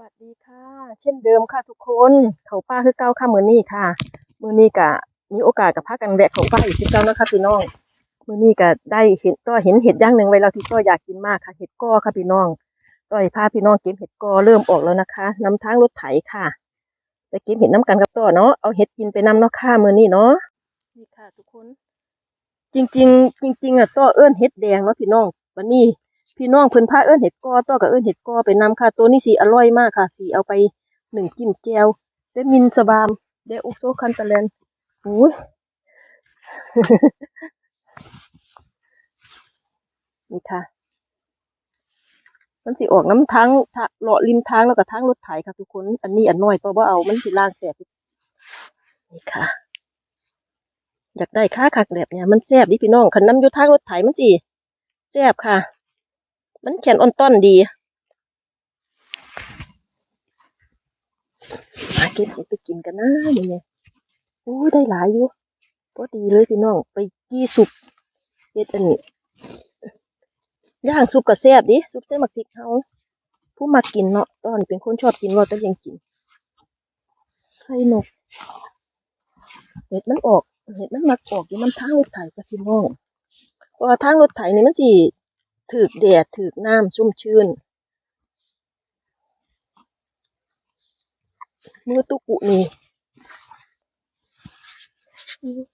วัสดีค่ะ เช่นเดิมค่ะทุกคนเขาป้าคือเก้าค่ะมือนี้ค่ะมือนี้กะมีโอกาสกับพากันแวะเขาป้าอีกทีเก้านะคะพี่น้องมือนี้กะได้เห็นต้อเห็นเห็ดย่างหนึ่งไว้แล้วที่ต้ออยากกินมากค่ะ เห็ดก้อค่ะพี่น้องต้อยพาพี่น้องเก็บเห็ดก้อเริ่มออกแล้วนะคะนำทางรถไถค่ะไปเก็บเห็ดน้ำกันกับต้อเนาะเอาเห็ดกินไปนำเนาะค่ะมือนี้เนาะนี่ค่ะ ทุกคน จริง ๆ จริง ๆอะต้อเอิ้อนเห็ดแดงเนาะพี่น้องวันนี้ พี่น้องเพิ่นพาเอิ้นเห็ดกอต่อกับเอิ้นเห็ดกอไปนำค่ะ ตัวนี้สิอร่อยมากค่ะสิเอาไปหนึ่งกินแก้วได้มินสบามได้อุกโซคันตะแลนโอ้ยนี่ค่ะ มันสิออกน้ำทางทะเลาะริมทางแล้วก็ทางรถไถค่ะทุกคน อันนี้อันน้อยตัวบ่าเอา มันสิล่างแสบนี่ค่ะ อยากได้ค่าคักแบบเนี้ยมันแซ่บดิพี่น้องคันน้ำยู่ทางรถไถมันสิแซ่บค่ะ มันแข็งอ่อนต้นดีมาเก็บเห็ดไปกินกันนะนี่ไงโอ้ได้หลายอยู่พอดีเลยพี่น้องไปยี่สุกเห็ดอันนี้ย่างสุกก็แซ่บดิสุกใส่หมักพริกเฮาผู้มากินเนาะตอนเป็นคนชอบกินว่าต้องยังกินไข่นกเห็ดมันออกเห็ดมันมักออกอยู่น้ำทางรถไถจ้ะพี่น้องเพราะทางรถไถนี่มันสิ ถือกแดดถือกน้ำชุ่มชื้น มือตุกุนี่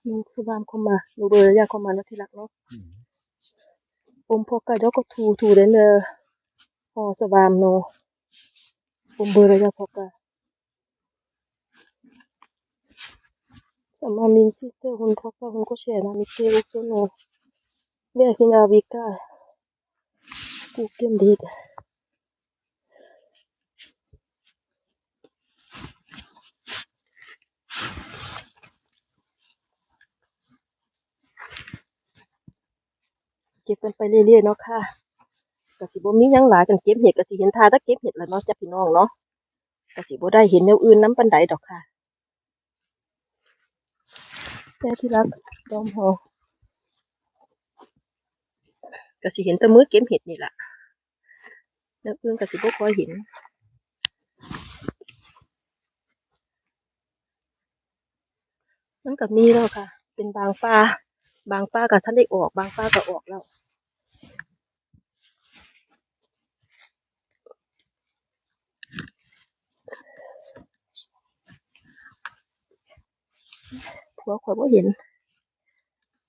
มึงคือบามเข้ามาดูเบอร์ยาเข้ามานะที่รักเนาะอมพวกกะยอกก็ทูทูเดนเนอร์พอสบามโนอมเบอร์ยาพอกกะสมามินซิสเตอร์คุณพอกกะคุณก็แชร์นะมิเกลุกโซโนเวียคินาวิกา กูเกมดีดเก็บกันไปเรื่อยๆเนาะค่ะกะสิบ่มีหยังหลายกันเก็บเห็ดกะสิเห็นทาถ้าเก็บเห็ดแล้วเนาะจ้ะพี่น้องเนาะกะสิบ่ได้เห็นแนวอื่นน้ำปันใดดอกค่ะแต่ที่รักดอมหอกะสิเห็นแต่มือเก็บเห็ดนี่แหละ แนวอื่นกะสิบ่ค่อยเห็นมันก็มีแล้วค่ะ เป็นบางป้า บางป้าก็ท่านได้ออก บางป้าก็ออกแล้วผัวข่อยบ่เห็น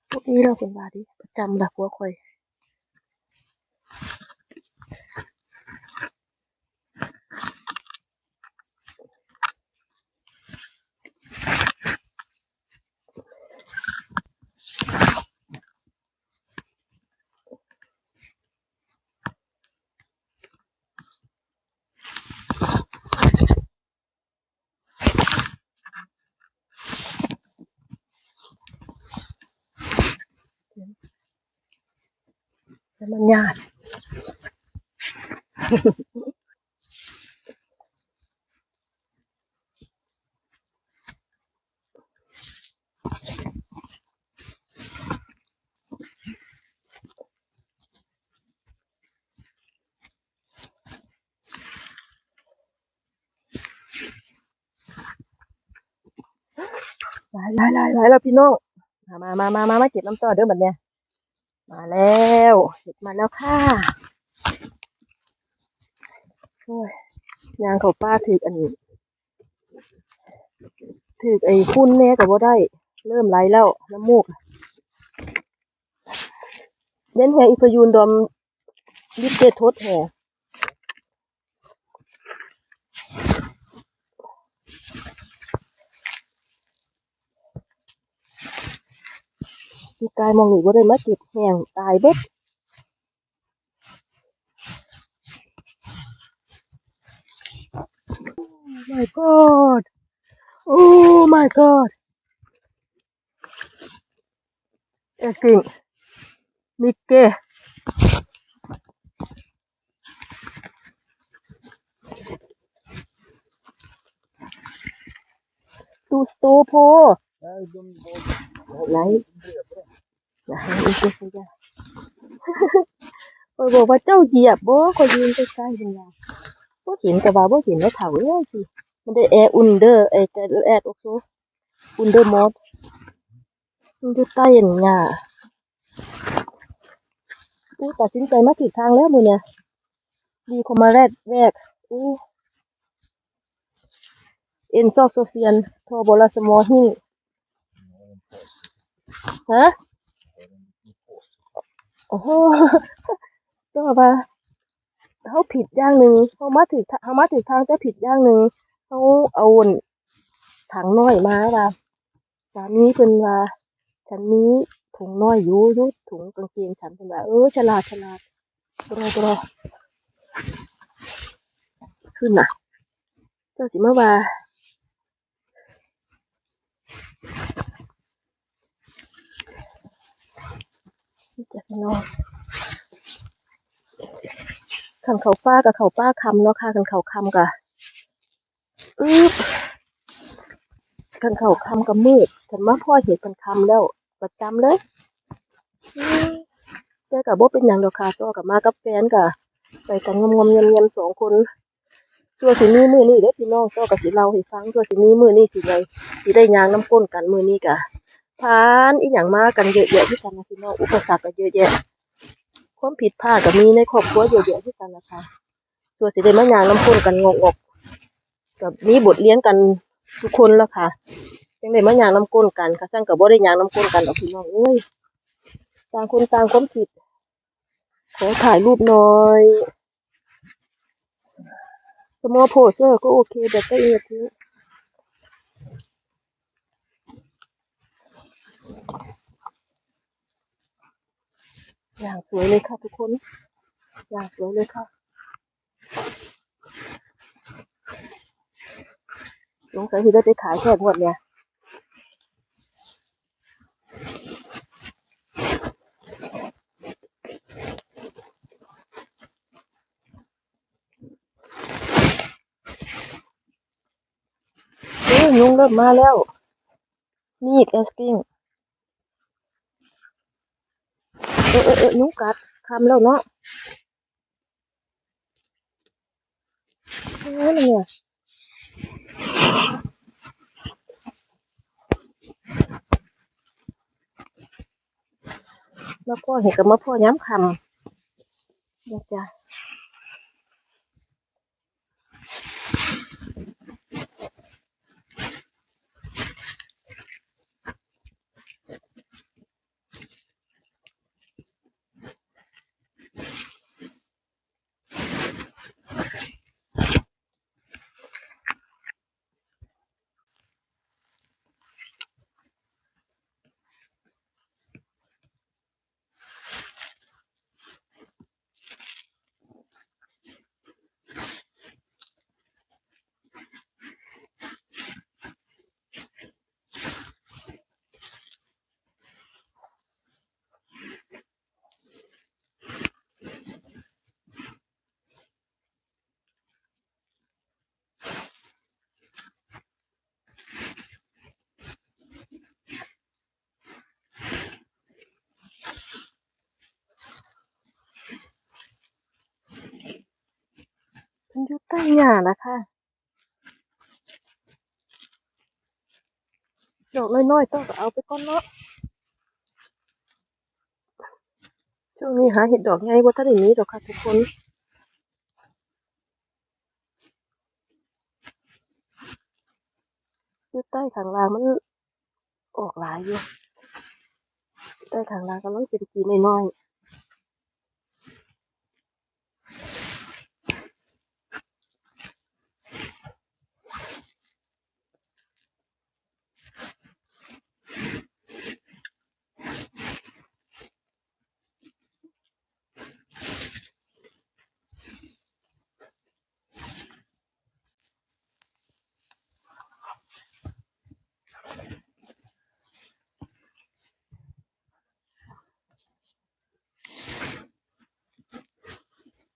พวกนี้เราเป็นบาดีประจำละผัวข่อย แล้วมันยากหลายหลายหลายหลายแล้วพี่น้อง มามามามามาเก็บน้ำต่อเด้อบัดเนี้ย มาแล้วเห็ดมาแล้วค่ะโอ้ยยางเขาป้าถืออันนี้ถือไอ้พุ่นแน่กับ่าได้ เริ่มไหลแล้วน้ำมูกเน้นแฮอีพยูนดอมลิปเกทดแฮ พี่กายมองหนีบ่ได้มาเก็บแห้งตายเบิด my god oh my god เอกิงมิกเกตูสโตโพไหน อย่าให้อีกเสียคอยบอกว่าเจ้าเหยียบบ่คอยยืนใกล้ๆเป็นไงโอ้ยเห็นแต่ว่าบ่เห็นแล้วเฒ่าเอ้ยสิมันได้แอร์อุ่นเด้อไอ้แต่แอร์อกโซอุ่นเด้อมอดมันอยู่ใต้อันหญ้าอู้ตัดสินใจมาถูกทางแล้วมือเนี่ยดีคอมาแรกแรกอู้เอ็นซอกโซเฟียนทอโบลาสมอหิฮะ โอ้โหก็ว่าเขาผิดอย่างหนึ่งเขามาถึงเขามาถึงทางแต่ผิดอย่างหนึ่งเขาเอาวนถังน้อยมาว่าสามีเพิ่นว่า ฉันมีถุงน้อยอยู่ยุถุงกางเกงฉันเพิ่นว่าเออฉลาดฉลาดบรอบรอขึ้นน่ะเจ้าสิมาว่า นี่จ้ะนองขันเขาป้ากับเขาป้าคำเนาะค่ะขันเขาคำกับอึ๊บขันเขาคำกับมืดขันมาพ่อเห็นกันคำแล้วประจำเลยแต่กับโบเป็นหยังเดอกค่ะตัวกับมากับแฟนกับไปกันงมๆเงียบๆสองคนส่วนสิมีมือนี่เด้อพี่น้องตัวกับสิเล่าให้ฟังส่วนสิมีมือนี่สิได้สิได้ยางน้ำก้นกันมือนี่กะ ผ่านอีหยังมากันเยอะแยะที่กันนะพี่น้องอุปสรรคก็เยอะแยะ ความผิดพลาดก็มีในครอบครัวเยอะแยะที่กันนะคะส่วสิได้มายางน้ำก้นกันงงอกกับมีบทเลี้ยงกันทุกคนแล้วค่ะยังได้มายางน้ำก้นกันค่ะสั่งกับบ่ได้ยางน้ำก้นกันดอกพี่น้องเอ้ยต่างคนต่างความผิด ขอถ่ายรูปหน่อยสมอโพเซอร์ก็โอเคแต่ก็เอียดทิ้ อย่างสวยเลยค่ะทุกคน อย่างสวยเลยค่ะสงสัยที่ได้ไปขายแค่งวดเนี่ยเอ้ยยุงเริ่มมาแล้ว มีดเอสกิ้ง เออเออเออนุกัดคำแล้วเนาะนี่เนี่ยแล้วก็เห็นกับมะพร้าวย้ำคำเดี๋ยวจะ มันอยู่ใต้หญ้านะคะดอกน้อยๆต้องเอาไปก่อนเนาะช่วงนี้หาเห็ดดอกใหญ่บ่ทันได้มีดอกค่ะทุกคนอยู่ใต้ขางล่างมันออกหลายอยู่ใต้ขางล่างกำลังเป็นกีน้อยๆ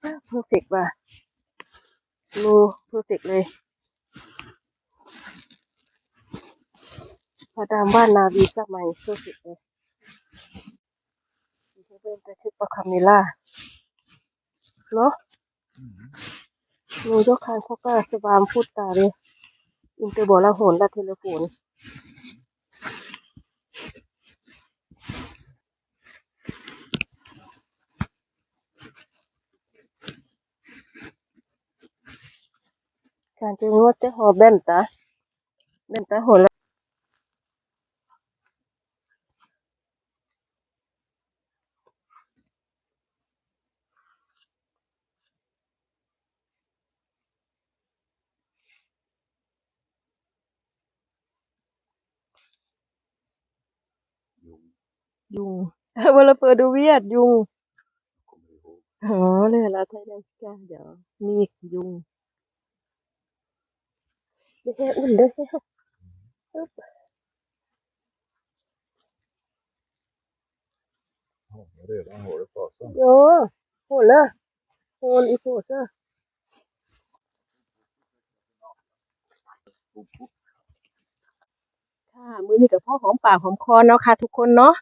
เพ อร์เฟกว่ะโลเพอร์เฟกเลยพอดามบ้านนาวีสมัยเพอร์เฟกเลยดิฉันเป็นแต่ชุดประคาเมล่าเนาะ Nu yo kan koka sebab puta de. Inte bara hålla telefon. การจะงวดจะหอแบนตาแบนตาหอละ ยุง Vad för du vet ยุง Ja, det är alla thailändska. Ja, mek, jung. Det är under. Upp. Ja, redan har det fasen. Ja, hålla. Håll i påsen. ค่ะมือนี้ก็พอหอมปากหอมคอเนาะค่ะทุกคนเนาะ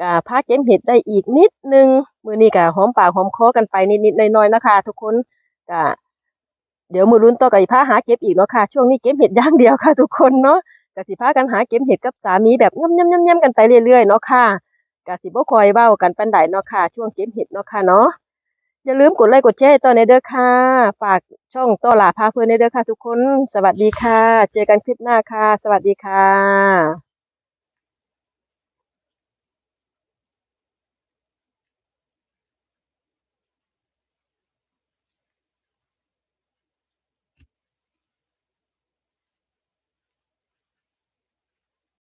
ก็พาเก็บเห็ดได้อีกนิดนึงมือนี้ก็หอมปากหอมคอกันไปนิดๆหน่อยๆนะคะทุกคนก็ เดี๋ยวมือรุ่นต่อก็สิพาหาเก็บอีกเนาะค่ะ ช่วงนี้เก็บเห็ดอย่างเดียวค่ะ ทุกคนเนาะก็สิพากันหาเก็บเห็ดกับสามีแบบย่ำๆๆๆกันไปเรื่อยๆเนาะค่ะก็สิบ่คอยเว้ากันปานใดเนาะค่ะ ช่วงเก็บเห็ดเนาะค่ะเนาะอย่าลืมกดไลค์กดแชร์ต่อในเด้อค่ะ ฝากช่องต่อหลาพาเพลินในเด้อค่ะ ทุกคน สวัสดีค่ะ เจอกันคลิปหน้าค่ะ สวัสดีค่ะ